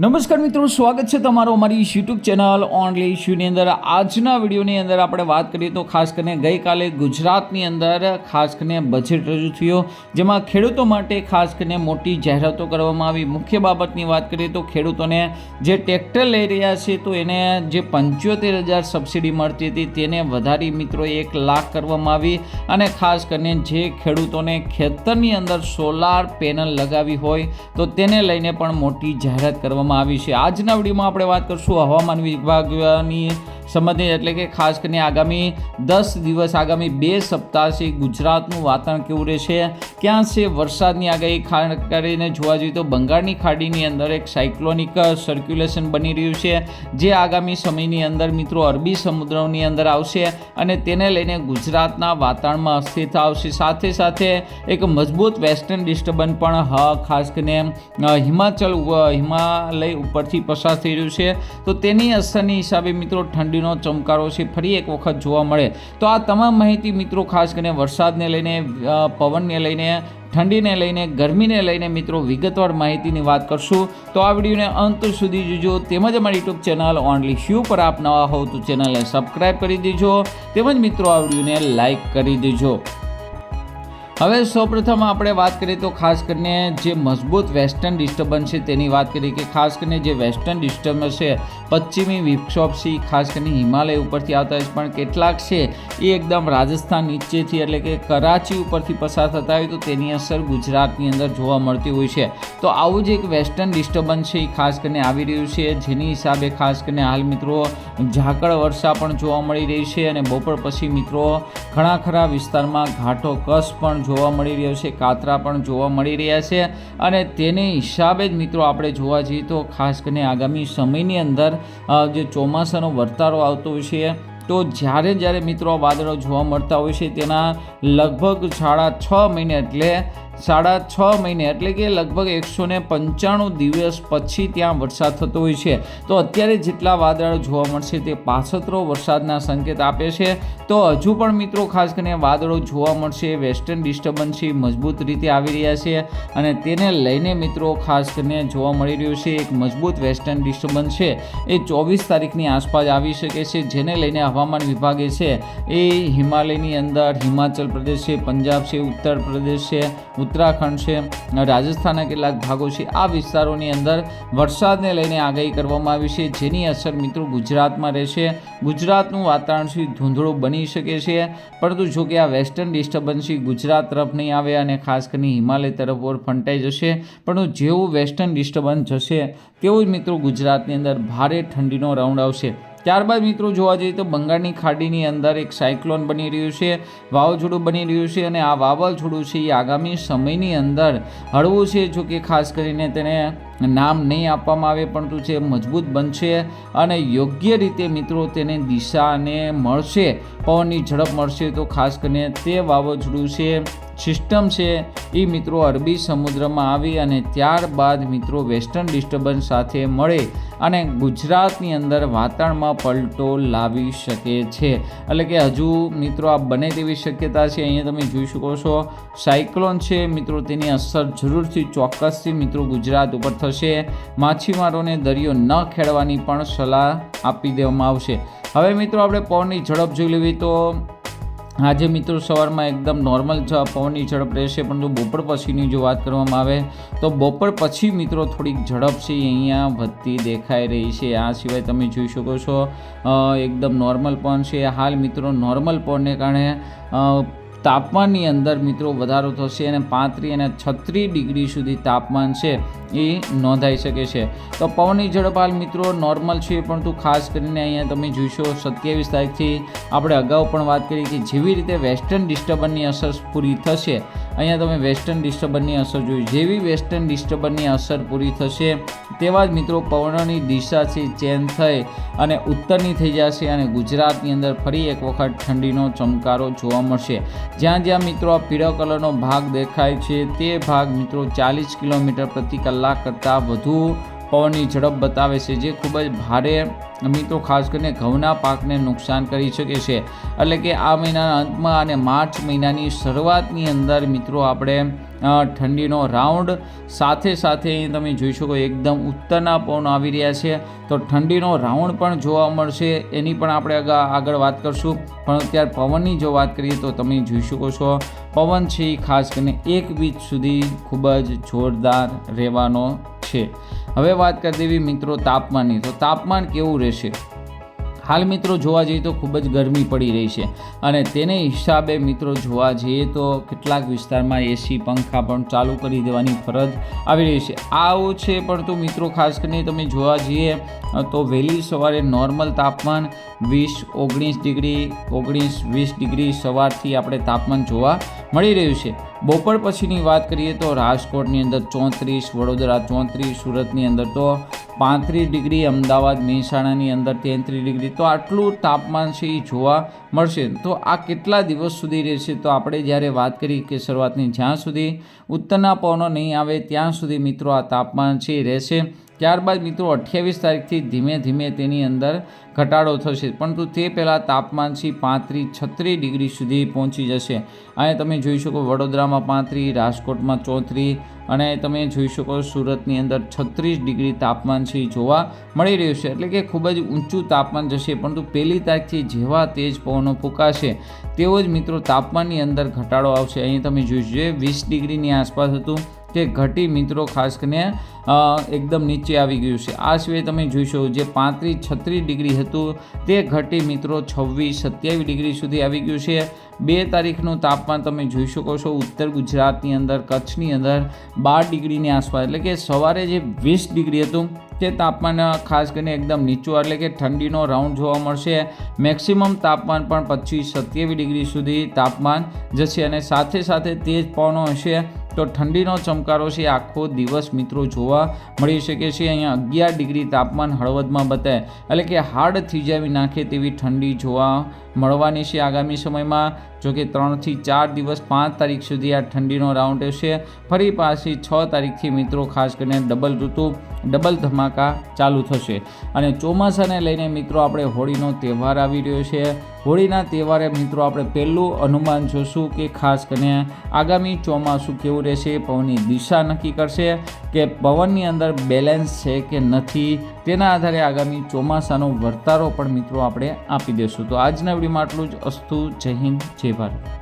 નમસ્કાર મિત્રો, સ્વાગત છે તમારો અમારી યુટ્યુબ ચેનલ ઓનલી ઇશ્યુની અંદર. આજના વિડીયોની અંદર આપણે વાત કરીએ તો ખાસ કરીને ગઈકાલે ગુજરાતની અંદર ખાસ કરીને બજેટ રજૂ થયો, જેમાં ખેડૂતો માટે ખાસ કરીને મોટી જાહેરાતો કરવામાં આવી. મુખ્ય બાબતની વાત કરીએ તો ખેડૂતોને જે ટ્રેક્ટર લઈ રહ્યા છે, તો એને જે પંચોતેર હજાર સબસિડી મળતી હતી, તેને વધારી મિત્રો એક લાખ કરવામાં આવી. અને ખાસ કરીને જે ખેડૂતોને ખેતરની અંદર સોલાર પેનલ લગાવી હોય, તો તેને લઈને પણ મોટી જાહેરાત કરવામાં આવી છે. આજના વિડીયોમાં આપણે વાત કરશું હવામાન વિભાગની સંબંધિત એટલે કે ખાસ કરીને આગામી દસ દિવસ, આગામી બે સપ્તાહ છે ગુજરાતનું વાતાવરણ કેવું રહેશે? ક્યાં છે વરસાદની આગાહી? ખાસ કરીને જોવા જોઈએ તો બંગાળની ખાડીની અંદર એક સાયક્લોનિક સર્ક્યુલેશન બની રહ્યું છે, જે આગામી સમયની અંદર મિત્રો અરબી સમુદ્રની અંદર આવશે અને તેને લઈને ગુજરાતના વાતાવરણમાં અસ્થિરતા આવશે. સાથે સાથે એક મજબૂત વેસ્ટર્ન ડિસ્ટર્બન્સ પણ, હ, ખાસ કરીને હિમાચલ હિમાલય ઉપરથી પસાર થઈ રહ્યું છે. તો તેની અસરની હિસાબે મિત્રો ઠંડીનો ચમકારો છે, ફરી એક વખત જોવા મળે. તો આ તમામ માહિતી મિત્રો, ખાસ કરીને વરસાદને લઈને પવનને લઈને, ઠંડીને લઈને, ગરમીને લઈને મિત્રો વિગતવાર માહિતીની વાત કરશું. તો આ વિડીયોને અંત સુધી જોજો. તેમજ અમારી યુટ્યુબ ચેનલ ઓનલી શ્યુ પર આપ નવા હોવ તો ચેનલને સબસ્ક્રાઈબ કરી દેજો. તેમજ મિત્રો, આ વિડીયોને લાઈક કરી દેજો. હવે સૌપ્રથમ આપણે વાત કરીએ તો ખાસ કરીને જે મજબૂત વેસ્ટર્ન ડિસ્ટર્બન્સ છે તેની વાત કરીએ કે ખાસ કરીને જે વેસ્ટર્ન ડિસ્ટર્બન્સ છે, પશ્ચિમી વિક્ષોભ છે, ખાસ કરીને હિમાલય ઉપરથી આવતા હોય પણ કેટલાક છે એ એકદમ રાજસ્થાન નીચેથી એટલે કે કરાચી ઉપરથી પસાર થતા હોય તો તેની અસર ગુજરાતની અંદર જોવા મળતી હોય છે. તો આવું જ એક વેસ્ટર્ન ડિસ્ટર્બન્સ છે એ ખાસ કરીને આવી રહ્યું છે. જેની હિસાબે ખાસ કરીને હાલ મિત્રો ઝાકળ વર્ષા પણ જોવા મળી રહી છે અને બપોર પછી મિત્રો ઘણા ખરા વિસ્તારમાં ઘાટો કસ પણ જોવા મળી રહ્યો છે, કાતરા પણ જોવા મળી રહ્યા છે અને તેને હિસાબે જ મિત્રો આપણે જોવા જઈએ તો ખાસ કરીને આગામી સમયની અંદર જે ચોમાસાનો વર્તારો આવતો છે, તો જ્યારે જ્યારે મિત્રો વાદળો જોવા મળતા હોય છે, તેના લગભગ સાડા છ મહિને એટલે સાડા છ મહિને એટલે કે લગભગ એકસો ને પંચાણું દિવસ પછી ત્યાં વરસાદ થતો હોય છે. તો અત્યારે જેટલા વાદળો જોવા મળશે તે પાછતરો વરસાદના સંકેત આપે છે. તો હજુ પણ મિત્રો ખાસ કરીને વાદળો જોવા મળશે વેસ્ટર્ન ડિસ્ટર્બન્સ મજબૂત રીતે આવી રહ્યા છે અને તેને લઈને મિત્રો ખાસ કરીને જોવા મળી રહ્યું છે એક મજબૂત વેસ્ટર્ન ડિસ્ટર્બન્સ છે. એ ચોવીસ તારીખની આસપાસ આવી શકે છે, જેને લઈને હવામાન વિભાગે છે. એ હિમાલયની અંદર હિમાચલ પ્રદેશ છે, પંજાબ છે, ઉત્તર પ્રદેશ છે ઉત્તરાખંડ છે. રાજસ્થાનના કેટલાક ભાગો છે. આ વિસ્તારોની અંદર વરસાદને લઈને આગાહી કરવામાં આવી છે. જેની અસર મિત્રો ગુજરાતમાં રહેશે. ગુજરાતનું વાતાવરણ છે. ધૂંધળું બની શકે છે. પરંતુ જો કે આ વેસ્ટર્ન ડિસ્ટર્બન્સ ગુજરાત તરફ નહીં આવે અને ખાસ કરીને હિમાલય તરફ ઓર ફંટાઈ જશે. પરંતુ જેવું વેસ્ટર્ન ડિસ્ટર્બન્સ જશે, તેવું જ મિત્રો ગુજરાતની અંદર ભારે ઠંડીનો રાઉન્ડ આવશે. ત્યારબાદ મિત્રો જોવા જઈએ તો બંગાળની ખાડીની અંદર એક સાયક્લોન બની રહ્યું છે, વાવાઝોડું બની રહ્યું છે અને આ વાવાઝોડું છે એ આગામી સમયની અંદર હળવું છે, જો કે ખાસ કરીને તેને નામ નહીં આપવામાં આવે, પરંતુ છે મજબૂત બનશે અને યોગ્ય રીતે મિત્રો તેને દિશાને મળશે, પવનની ઝડપ મળશે તો ખાસ કરીને તે વાવાઝોડું છે સિસ્ટમ છે એ મિત્રો અરબી સમુદ્રમાં આવી અને ત્યારબાદ મિત્રો વેસ્ટર્ન ડિસ્ટર્બન્સ સાથે મળે અને ગુજરાતની અંદર વાતાવરણમાં પલટો લાવી શકે છે. એટલે કે હજુ મિત્રો આ બને તેવી શક્યતા છે. અહીંયા તમે જોઈ શકો છો, સાયક્લોન છે મિત્રો, તેની અસર જરૂરથી ચોક્કસથી મિત્રો ગુજરાત ઉપર થશે. માછીમારોને દરિયો ન ખેડવાની પણ સલાહ આપી દેવામાં આવશે. હવે મિત્રો આપણે પવનની ઝડપ જોઈ લેવી તો આજે મિત્રો સવારમાં એકદમ નોર્મલ જ પવનની ઝડપ રહેશે, પરંતુ બપોર પછીની જો વાત કરવામાં આવે, તો બપોર પછી મિત્રો થોડીક ઝડપ છે અહીંયા વધતી દેખાઈ રહી છે. આ સિવાય તમે જોઈ શકો છો એકદમ નોર્મલ પવન છે. હાલ મિત્રો નોર્મલ પવનને કારણે તાપમાનની અંદર મિત્રો વધારો થશે અને પાંત્રીસ અને છત્રીસ ડિગ્રી સુધી તાપમાન છે એ નોંધાઈ શકે છે. તો પવનની ઝડપ હાલ મિત્રો નોર્મલ છે પરંતુ ખાસ કરીને અહીંયા તમે જોઈશો સત્યાવીસ તારીખથી આપણે અગાઉ પણ વાત કરી કે જેવી રીતે વેસ્ટર્ન ડિસ્ટર્બન્સની અસર પૂરી થશે અહીંયા તમે વેસ્ટર્ન ડિસ્ટર્બન્સની અસર જોઈ. જેવી વેસ્ટર્ન ડિસ્ટર્બન્સની અસર પૂરી થશે, તેવા જ મિત્રો પવનની દિશા છે ચેન્જ થઈ અને ઉત્તરની થઈ જશે અને ગુજરાતની અંદર ફરી એક વખત ઠંડીનો ચમકારો જોવા મળશે. જ્યાં જ્યાં મિત્રો આ પીળો કલરનો ભાગ દેખાય છે, તે ભાગ મિત્રો ચાલીસ કિલોમીટર પ્રતિ કલાક કરતાં વધુ પવનની ઝડપ બતાવે છે, જે ખૂબ જ ભારે મિત્રો ખાસ કરીને ઘઉંના પાકને નુકસાન કરી શકે છે એટલે કે આ મહિનાના અંતમાં અને માર્ચ મહિનાની શરૂઆતની અંદર મિત્રો આપણે ઠંડીનો રાઉન્ડ. સાથે સાથે અહીં તમે જોઈ શકો એકદમ ઉત્તરના પવન આવી રહ્યા છે. તો ઠંડીનો રાઉન્ડ પણ જોવા મળશે. એની પણ આપણે આગા- આગળ વાત કરશું. પણ અત્યારે પવનની જો વાત કરીએ તો તમે જોઈ શકો છો, પવન છે એ ખાસ કરીને એક બીચ સુધી ખૂબ જ જોરદાર રહેવાનો છે. હવે વાત કરી દેવી મિત્રો તાપમાનની. તો તાપમાન કેવું રહેશે? હાલ મિત્રો જોવા જઈએ તો ખૂબ જ ગરમી પડી રહી છે અને તેને હિસાબે મિત્રો જોવા જઈએ તો કેટલાક વિસ્તારમાં એસી પંખા પણ ચાલુ કરી દેવાની ફરજ આવી રહી છે. આવું છે પરંતુ મિત્રો ખાસ કરીને તમે જોવા જઈએ, તો વહેલી સવારે નોર્મલ તાપમાન વીસ, ઓગણીસ ડિગ્રી, ઓગણીસ, વીસ ડિગ્રી સવારથી આપણે તાપમાન જોવા મળી રહ્યું છે. બપોર પછીની વાત કરીએ તો રાજકોટની અંદર ચોત્રીસ, વડોદરા ચોત્રીસ, સુરતની અંદર તો પાંત્રીસ ડિગ્રી અમદાવાદ મહેસાણાની અંદર તેત્રીસ ડિગ્રી. તો આટલું તાપમાન છે એ જોવા મળશે. તો આ કેટલા દિવસ સુધી રહેશે? તો આપણે જ્યારે વાત કરી કે શરૂઆતની, જ્યાં સુધી ઉત્તરના પવનો નહીં આવે, ત્યાં સુધી મિત્રો આ તાપમાન છે એ રહેશે. ત્યારબાદ મિત્રો અઠ્યાવીસ તારીખથી ધીમે ધીમે તેની અંદર ઘટાડો થશે. પરંતુ તે પહેલાં તાપમાન છે પાંત્રીસ છત્રીસ ડિગ્રી સુધી પહોંચી જશે. અહીંયા તમે જોઈ શકો વડોદરામાં પાંત્રીસ, રાજકોટમાં ચોત્રીસ અને તમે જોઈ શકો સુરતની અંદર છત્રીસ ડિગ્રી તાપમાન છે જોવા મળી રહ્યું છે. એટલે કે ખૂબ જ ઊંચું તાપમાન જશે, પરંતુ પહેલી તારીખથી જેવા તેજ પવનો ફૂંકાશે, તેવો જ મિત્રો તાપમાનની અંદર ઘટાડો આવશે. અહીં તમે જોઈ જોઈએ વીસ ડિગ્રીની આસપાસ હતું, તે ઘટી મિત્રો ખાસ કરીને એકદમ નીચે આવી ગયું છે. આ સિવાય તમે જોઈશો જે પાંત્રીસ છત્રીસ ડિગ્રી હતું તે ઘટી મિત્રો છવ્વીસ સત્યાવીસ ડિગ્રી સુધી આવી ગયું છે. બે તારીખનું તાપમાન તમે જોઈ શકો છો ઉત્તર ગુજરાતની અંદર, કચ્છની અંદર બાર ડિગ્રીની આસપાસ. એટલે કે સવારે જે વીસ ડિગ્રી હતું તે તાપમાન ખાસ કરીને એકદમ નીચું, એટલે કે ઠંડીનો રાઉન્ડ જોવા મળશે. મેક્સિમમ તાપમાન પણ પચીસ સત્યાવીસ ડિગ્રી સુધી તાપમાન જશે અને સાથે સાથે તેજ પવનો હશે. તો ઠંડીનો ચમકારો છે. આખો દિવસ મિત્રો જોવા મળી શકે છે. અહીંયા અગિયાર ડિગ્રી તાપમાન હળવદમાં બતાવે એટલે કે હાડ થીજાવી નાખે તેવી ઠંડી જોવા મળવાની છે આગામી સમયમાં. જો કે ત્રણથી ચાર દિવસ પાંચ તારીખ સુધી આ ઠંડીનો રાઉન્ડ રહેશે. ફરી પાછી છ તારીખથી મિત્રો ખાસ કરીને ડબલ ઋતુ, ડબલ ધમાકા ચાલુ થશે. અને ચોમાસાને લઈને મિત્રો આપણે હોળીનો તહેવાર આવી રહ્યો છે. હોળીના તહેવારે મિત્રો આપણે પહેલું અનુમાન જોશું કે ખાસ કરીને આગામી ચોમાસું કેવું રહેશે, પવનની દિશા નક્કી કરશે, કે પવનની અંદર બેલેન્સ છે કે નથી, તેના આધારે આગામી ચોમાસાનો વર્તારો પણ મિત્રો આપણે આપી દઈશું તો આજના વિડીયોમાં આટલું જ. અસ્તુ, જય હિન્દ, જય এবার।